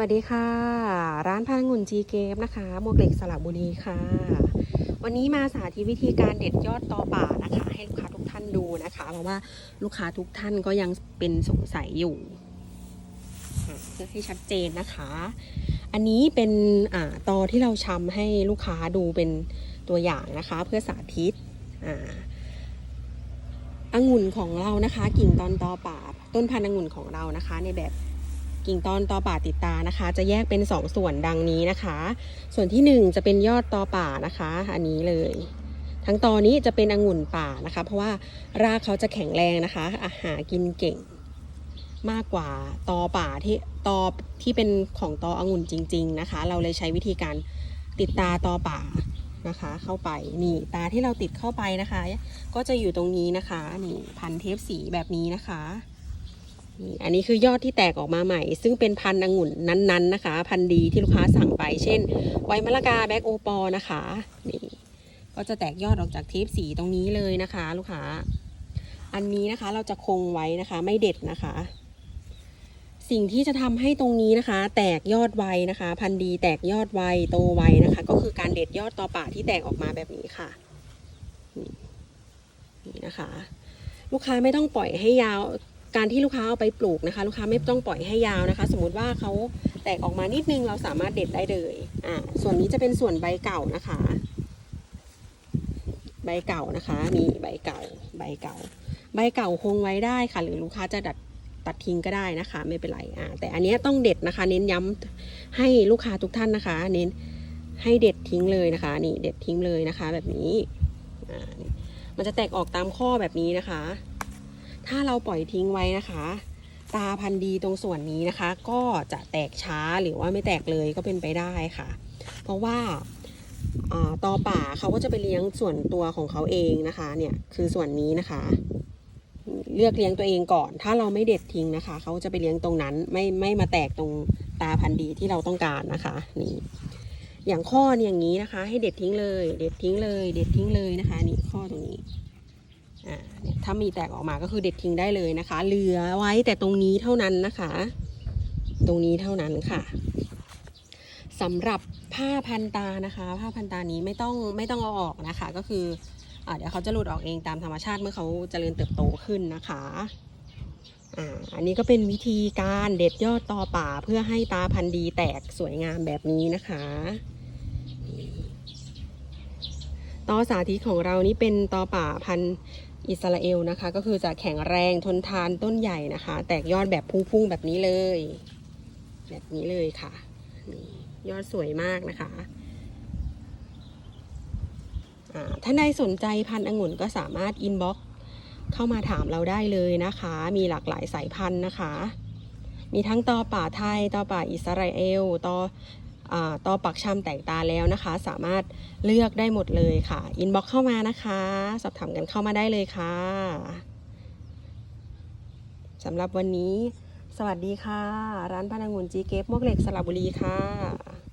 วัสดีค่ะ ร้านพางุ่นจีเกฟนะคะหมวกเหล็กสระบุรีค่ะ วันนี้มาสาธิตวิธีการเด็ดยอดตอป่านะคะ ให้ลูกค้าทุกท่านดูนะคะ เพราะว่าลูกค้าทุกท่านก็ยังเป็นสงสัยอยู่เพื่อให้ชัดเจนนะคะ อันนี้เป็นอตอที่เราชำให้ลูกค้าดูเป็นตัวอย่างนะคะ เพื่อสาธิตอ่าองุ่นของเรานะคะ กิ่งตอนตอป่า ต้นพันธุ์องุ่นของเรานะคะ ในแบบ กิ่งตอนตอป่าติดตานะคะ จะแยกเป็น 2 ส่วนดังนี้นะคะ ส่วนที่ 1 จะเป็นยอดตอป่านะคะ อันนี้เลย ทั้งตอนี้จะเป็นองุ่นป่านะคะ เพราะว่ารากเขาจะแข็งแรงนะคะ อาหารกินเก่ง มากกว่าตอป่าที่ตอที่เป็นของตอองุ่นจริง ๆนะคะ เราเลยใช้วิธีการติดตาตอป่านะคะเข้าไปนี่ตาที่เราติดเข้าไปนะคะ ก็จะอยู่ตรงนี้นะคะนี่พันเทปสีแบบนี้นะคะ อันนี้คือยอดที่แตกออกมาใหม่ ซึ่งเป็นพันธุ์องุ่นนั้นๆนะคะ พันธุ์ดีที่ลูกค้าสั่งไป เช่น ไวมะละกาแบ็กโอปอนะคะนี่ก็จะแตกยอดออกจากเทปสีตรงนี้เลยนะคะ ลูกค้า อันนี้นะคะเราจะคงไว้นะคะ ไม่เด็ดนะคะ สิ่งที่จะทำให้ตรงนี้นะคะ แตกยอดไวนะคะ พันธุ์ดีแตกยอดไวโตไวนะคะ ก็คือการเด็ดยอดตอป่าที่แตกออกมาแบบนี้ค่ะนี่นะคะ ลูกค้าไม่ต้องปล่อยให้ยาว การที่ลูกค้าเอาไปปลูกนะคะ ลูกค้าไม่ต้องปล่อยให้ยาวนะคะ สมมติว่าเขาแตกออกมานิดนึงเราสามารถเด็ดได้เลยอ่าส่วนนี้จะเป็นส่วนใบเก่านะคะ ใบเก่านะคะนี่ใบเก่า ใบเก่า ใบเก่าคงไว้ได้ค่ะ หรือลูกค้าจะดัดตัดทิ้งก็ได้นะคะ ไม่เป็นไรอ่าแต่อันนี้ต้องเด็ดนะคะ เน้นย้ำให้ลูกค้าทุกท่านนะคะ เน้นให้เด็ดทิ้งเลยนะคะ นี่เด็ดทิ้งเลยนะคะ แบบนี้อ่ามันจะแตกออกตามข้อแบบนี้นะคะ ถ้าเราปล่อยทิ้งไว้นะคะ ตาพันธุ์ดีตรงส่วนนี้นะคะ ก็จะแตกช้าหรือว่าไม่แตกเลยก็เป็นไปได้ค่ะ เพราะว่าตอป่าเขาก็จะไปเลี้ยงส่วนตัวของเขาเองนะคะเนี่ยคือส่วนนี้นะคะ เลือกเลี้ยงตัวเองก่อน ถ้าเราไม่เด็ดทิ้งนะคะเขาจะไปเลี้ยงตรงนั้นไม่ไม่มาแตกตรงตาพันธุ์ดีที่เราต้องการนะคะนี่อย่างข้อเนี่ยอย่างนี้นะคะ ให้เด็ดทิ้งเลย เด็ดทิ้งเลย เด็ดทิ้งเลยนะคะ นี่ข้อตรงนี้ ถ้ามีแตกออกมาก็คือเด็ดทิ้งได้เลยนะคะ เหลือไว้แต่ตรงนี้เท่านั้นนะคะ ตรงนี้เท่านั้นค่ะสำหรับผ้าพันตานะคะ ผ้าพันตานี้ไม่ต้องไม่ต้องเอาออกนะคะ ก็คืออเดี๋ยวเขาจะหลุดออกเองตามธรรมชาติเมื่อเขาเจริญเติบโตขึ้นนะคะอันนี้ก็เป็นวิธีการเด็ดยอดตอป่าเพื่อให้ตาพันธุ์ดีแตกสวยงามแบบนี้นะคะตอสาธิตของเรานี่เป็นตอป่าพันธุ อิสราเอลนะคะ ก็คือจะแข็งแรงทนทานต้นใหญ่นะคะ แตกยอดแบบพุ่งๆแบบนี้เลย แบบนี้เลยค่ะนี่ยอดสวยมากนะคะอ่าถ้าใดสนใจพันธุ์องุ่นก็สามารถอินบ็อกเข้ามาถามเราได้เลยนะคะ มีหลากหลายสายพันธุ์นะคะ มีทั้งตอป่าไทยตอป่าอิสราเอลตอ ต่อปักชำแต่งตาแล้วนะคะ สามารถเลือกได้หมดเลยค่ะ อินบ็อกเข้ามานะคะ สอบถามกันเข้ามาได้เลยค่ะสำหรับวันนี้ สวัสดีค่ะ ร้านพนังุนจีเกฟมวกเหล็กสระบุรีค่ะ